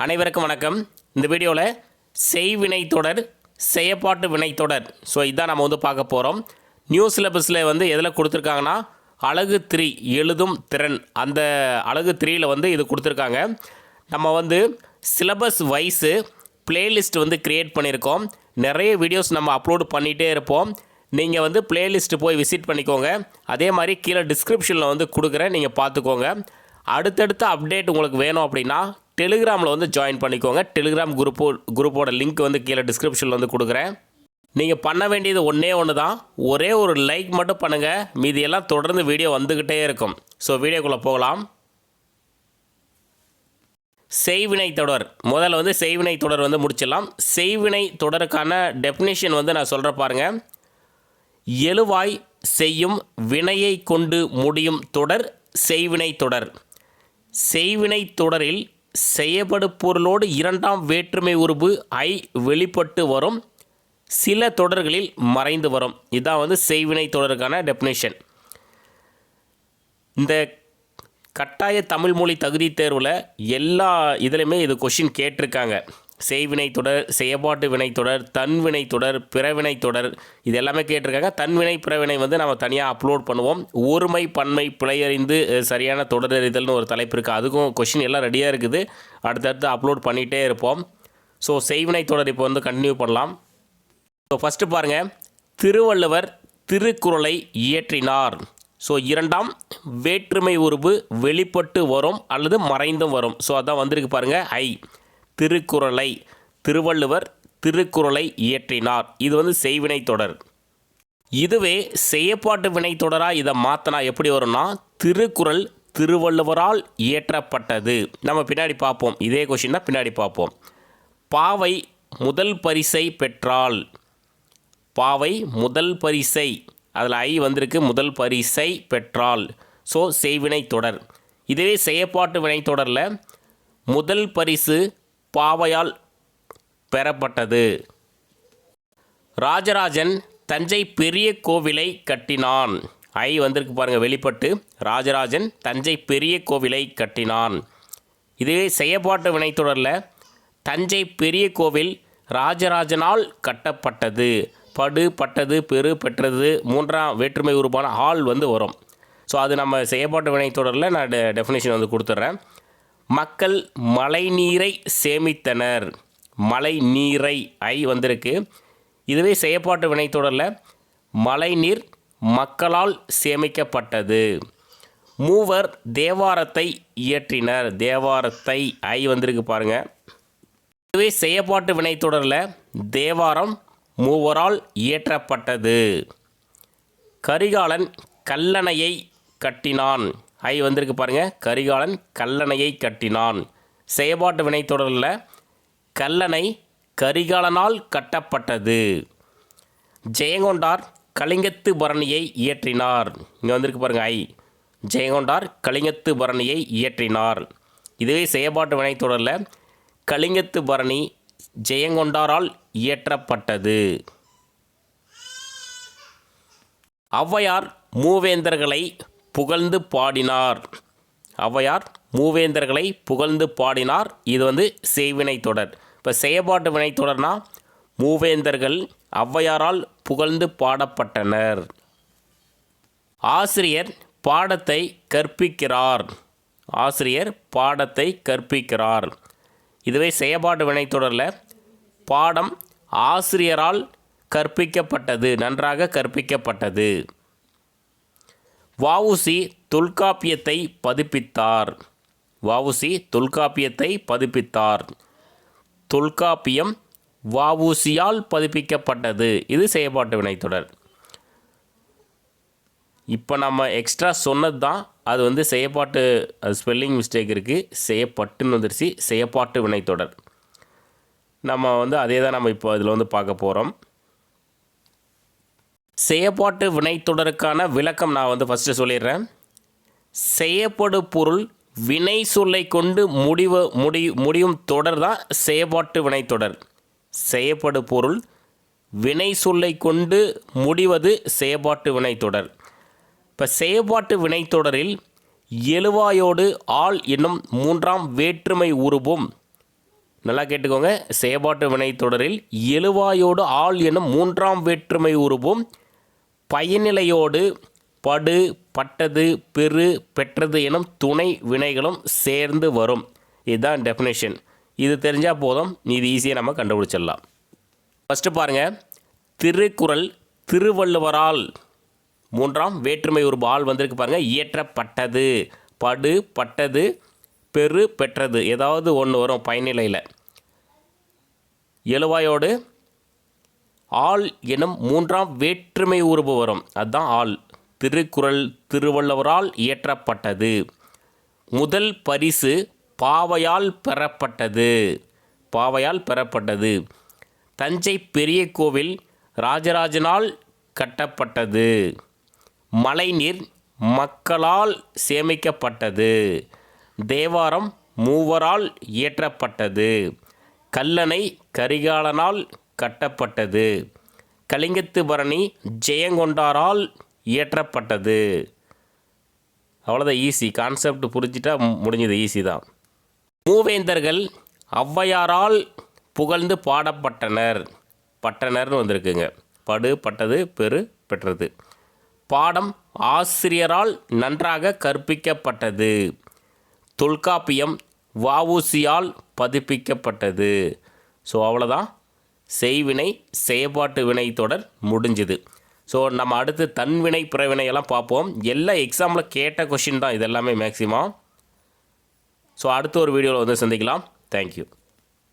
அனைவருக்கும் வணக்கம். இந்த வீடியோவில் செய்வினை தொடர் செயப்பாட்டு வினைத்தொடர் ஸோ இதான் நம்ம வந்து பார்க்க போகிறோம் நியூ சிலபஸில் வந்து எதில் கொடுத்துருக்காங்கன்னா அழகு த்ரீ எழுதும் திறன். அந்த அழகு த்ரீயில் வந்து இது கொடுத்துருக்காங்க. நம்ம வந்து சிலபஸ் வைஸு பிளேலிஸ்ட் வந்து க்ரியேட் பண்ணியிருக்கோம். நிறைய வீடியோஸ் நம்ம அப்லோட் பண்ணிகிட்டே இருப்போம். நீங்கள் வந்து பிளேலிஸ்ட்டு போய் விசிட் பண்ணிக்கோங்க. அதே மாதிரி கீழே டிஸ்கிரிப்ஷனில் வந்து கொடுக்குறேன். நீங்கள் பார்த்துக்கோங்க. அடுத்தடுத்த அப்டேட் உங்களுக்கு வேணும் அப்படின்னா டெலிகிராமில் வந்து ஜாயின் பண்ணிக்கோங்க. டெலிகிராம் குரூப்போ குரூப்போட லிங்க் வந்து கீழே டிஸ்கிரிப்ஷனில் வந்து கொடுக்குறேன். நீங்கள் பண்ண வேண்டியது ஒன்றே ஒன்று தான். ஒரே ஒரு லைக் மட்டும் பண்ணுங்கள் மீதியெல்லாம் தொடர்ந்து வீடியோ வந்துக்கிட்டே இருக்கும். ஸோ வீடியோக்குள்ளே போகலாம். செய்வினை தொடர். முதல்ல வந்து செய்வினை தொடர் வந்து முடிச்சிடலாம். செய்வினை தொடருக்கான டெஃபினேஷன் வந்து நான் சொல்கிற பாருங்க. எழுவாய் செய்யும் வினையை கொண்டு முடியும் தொடர் செய்வினை தொடர். செய்வினை தொடரில் செய்யப்படு பொருளோடு இரண்டாம் வேற்றுமை உருபு ஐ வெளிப்பட்டு வரும். சில தொடர்களில் மறைந்து வரும். இதுதான் வந்து செய்வினை தொடருக்கான டெஃபினேஷன் இந்த கட்டாய தமிழ் மொழி தகுதி தேர்வில் எல்லா இதுலையுமே இது கொஷின் கேட்டிருக்காங்க. செய்வினை தொடர் செயற்பாட்டு வினைத்தொடர் தொடர் தன்வினை தொடர் பிறவினை தொடர் இது எல்லாமே கேட்டிருக்காங்க தன்வினை பிறவினை வந்து நம்ம தனியாக அப்லோட் பண்ணுவோம். ஒருமை பன்மை பிழையறிந்து சரியான தொடரறிதல்னு ஒரு தலைப்பு இருக்குது அதுக்கும் கொஷின் எல்லாம் ரெடியாக இருக்குது. அடுத்தடுத்து அப்லோட் பண்ணிகிட்டே இருப்போம். ஸோ செய்வினை தொடர் இப்போ வந்து கண்டினியூ பண்ணலாம். ஸோ ஃபஸ்ட்டு பாருங்கள் திருவள்ளுவர் திருக்குறளை இயற்றினார். ஸோ இரண்டாம் வேற்றுமை உருவு வெளிப்பட்டு வரும் அல்லது மறைந்தும் வரும். ஸோ அதான் வந்திருக்கு பாருங்கள் ஐ. திருக்குறளை திருவள்ளுவர் திருக்குறளை இயற்றினார். இது வந்து செய்வினை தொடர். இதுவே செய்யப்பாட்டு வினை தொடராக இதை மாற்றினா எப்படி வரும்னா திருக்குறள் திருவள்ளுவரால் இயற்றப்பட்டது. நம்ம பின்னாடி பார்ப்போம். இதே கொஷின் தான் பின்னாடி பார்ப்போம். பாவை முதல் பரிசை பெற்றால் பாவை முதல் பரிசை. அதில் ஐ வந்திருக்கு முதல் பரிசை பெற்றால் ஸோ செய்வினை தொடர். இதுவே செயற்பாட்டு வினை தொடரில் முதல் பரிசு பாவையால் பெறப்பட்டது. ராஜராஜன் தஞ்சை பெரிய கோவிலை கட்டினான். ஐ வந்திருக்கு பாருங்கள் வெளிப்பட்டு. ராஜராஜன் தஞ்சை பெரிய கோவிலை கட்டினான். இதுவே செயற்பாட்டு வினைத்தொடரில் தஞ்சை பெரிய கோவில் ராஜராஜனால் கட்டப்பட்டது. படு பட்டது பெரு பெற்றது மூன்றாம் வேற்றுமை உருவான ஆள் வந்து வரும். ஸோ அது நம்ம செயற்பாட்டு வினைத்தொடரில் நான் டெ டெஃபினேஷன் வந்து கொடுத்துட்றேன் மக்கள் மழைநீரை சேமித்தனர். மழை நீரை ஐ வந்திருக்கு. இதுவே செயற்பாட்டு வினைத்தொடரில் மழைநீர் மக்களால் சேமிக்கப்பட்டது. மூவர் தேவாரத்தை இயற்றினர். தேவாரத்தை ஐ வந்திருக்கு பாருங்க. இதுவே செயற்பாட்டு வினைத்தொடரில் தேவாரம் மூவரால் இயற்றப்பட்டது. கரிகாலன் கல்லணையை கட்டினான். ஐ வந்திருக்கு பாருங்கள் கரிகாலன் கல்லணையை கட்டினான். செயபாட்டு வினைத்தொடரில் கல்லணை கரிகாலனால் கட்டப்பட்டது. ஜெயங்கொண்டார் கலிங்கத்து பரணியை இயற்றினார். இங்கே வந்திருக்கு பாருங்கள் ஐ. ஜெயங்கொண்டார் கலிங்கத்து பரணியை இயற்றினார். இதுவே செயற்பாட்டு வினைத்தொடரில் கலிங்கத்து பரணி ஜெயங்கொண்டாரால் இயற்றப்பட்டது. ஔவையார் மூவேந்தர்களை புகழ்ந்து பாடினார். ஔவையார் மூவேந்தர்களை புகழ்ந்து பாடினார். இது வந்து செய்வினை தொடர். இப்போ செயற்பாட்டு வினைத்தொடர்னால் மூவேந்தர்கள் ஔவையாரால் புகழ்ந்து பாடப்பட்டனர். ஆசிரியர் பாடத்தை கற்பிக்கிறார். ஆசிரியர் பாடத்தை கற்பிக்கிறார். இதுவே செயற்பாட்டு வினைத்தொடரில் பாடம் ஆசிரியரால் கற்பிக்கப்பட்டது நன்றாக கற்பிக்கப்பட்டது. வஉசி தொல்காப்பியத்தை பதிப்பித்தார். வஉசி தொல்காப்பியத்தை பதிப்பித்தார். தொல்காப்பியம் வஉசியால் பதிப்பிக்கப்பட்டது. இது செயற்பாட்டு வினைத்தொடர் இப்போ நம்ம எக்ஸ்ட்ரா சொன்னது தான் அது வந்து செயப்பாட்டு அது ஸ்பெல்லிங் மிஸ்டேக் இருக்குது செய்யப்பட்டுன்னு வந்துருச்சு. செயப்பாட்டு வினைத்தொடர் நம்ம வந்து அதே தான் நம்ம இப்போ இதில் வந்து பார்க்க போகிறோம் செயப்பாட்டு வினைத்தொடருக்கான விளக்கம் நான் வந்து ஃபஸ்ட்டு சொல்லிடுறேன். செய்யப்படு பொருள் வினை சொல்லை கொண்டு முடிவு முடி முடியும் தொடர் தான் செயப்பாட்டு வினைத்தொடர். செய்யப்படு பொருள் வினை சொல்லை கொண்டு முடிவது செயப்பாட்டு வினைத்தொடர். இப்போ செயப்பாட்டு வினைத்தொடரில் எழுவாயோடு ஆள் என்னும் மூன்றாம் வேற்றுமை உருபும். நல்லா கேட்டுக்கோங்க. செயப்பாட்டு வினைத்தொடரில் எழுவாயோடு ஆள் என்னும் மூன்றாம் வேற்றுமை உருவும் பயனிலையோடு படு பட்டது பெரு பெற்றது எனும் துணை வினைகளும் சேர்ந்து வரும். இதுதான் டெஃபினேஷன் இது தெரிஞ்சால் போதும். இது ஈஸியாக நம்ம கண்டுபிடிச்சிடலாம். ஃபஸ்ட்டு பாருங்கள் திருக்குறள் திருவள்ளுவரால் மூன்றாம் வேற்றுமை ஒரு ஆள் வந்திருக்கு பாருங்கள் இயற்றப்பட்டது. படு பட்டது பெரு பெற்றது. ஏதாவது ஒன்று வரும் பயனிலையில். எழுவாயோடு ஆள் எனும் மூன்றாம் வேற்றுமை உருவு வரும். அதுதான் ஆள். திருக்குறள் திருவள்ளுவரால் இயற்றப்பட்டது. முதல் பரிசு பாவையால் பெறப்பட்டது. பாவையால் பெறப்பட்டது. தஞ்சை பெரிய கோவில் ராஜராஜனால் கட்டப்பட்டது. மழைநீர் மக்களால் சேமிக்கப்பட்டது. தேவாரம் மூவரால் இயற்றப்பட்டது. கல்லணை கரிகாலனால் கட்டப்பட்டது. கலிங்கத்து பரணி ஜெயங்கொண்டாரால் இயற்றப்பட்டது. அவ்வளோதான் ஈஸி கான்செப்ட் புரிஞ்சிட்டா முடிஞ்சது ஈஸி தான். மூவேந்தர்கள் ஔவையாரால் புகழ்ந்து பாடப்பட்டனர். பட்டனர்னு வந்திருக்குங்க. படு பட்டது பெரு பெற்றது. பாடம் ஆசிரியரால் நன்றாக கற்பிக்கப்பட்டது. தொல்காப்பியம் வவுசியால் பதிப்பிக்கப்பட்டது. ஸோ அவ்வளோதான் செய்வினை செயற்பாட்டு வினை தொடர் முடிஞ்சுது. ஸோ நம்ம அடுத்து தன்வினை பிறவினை எல்லாம் பார்ப்போம். எல்லா எக்ஸாமில் கேட்ட கொஷின் தான் இது எல்லாமே மேக்ஸிமம் ஸோ அடுத்த ஒரு வீடியோவில் வந்து சந்திக்கலாம். தேங்க்யூ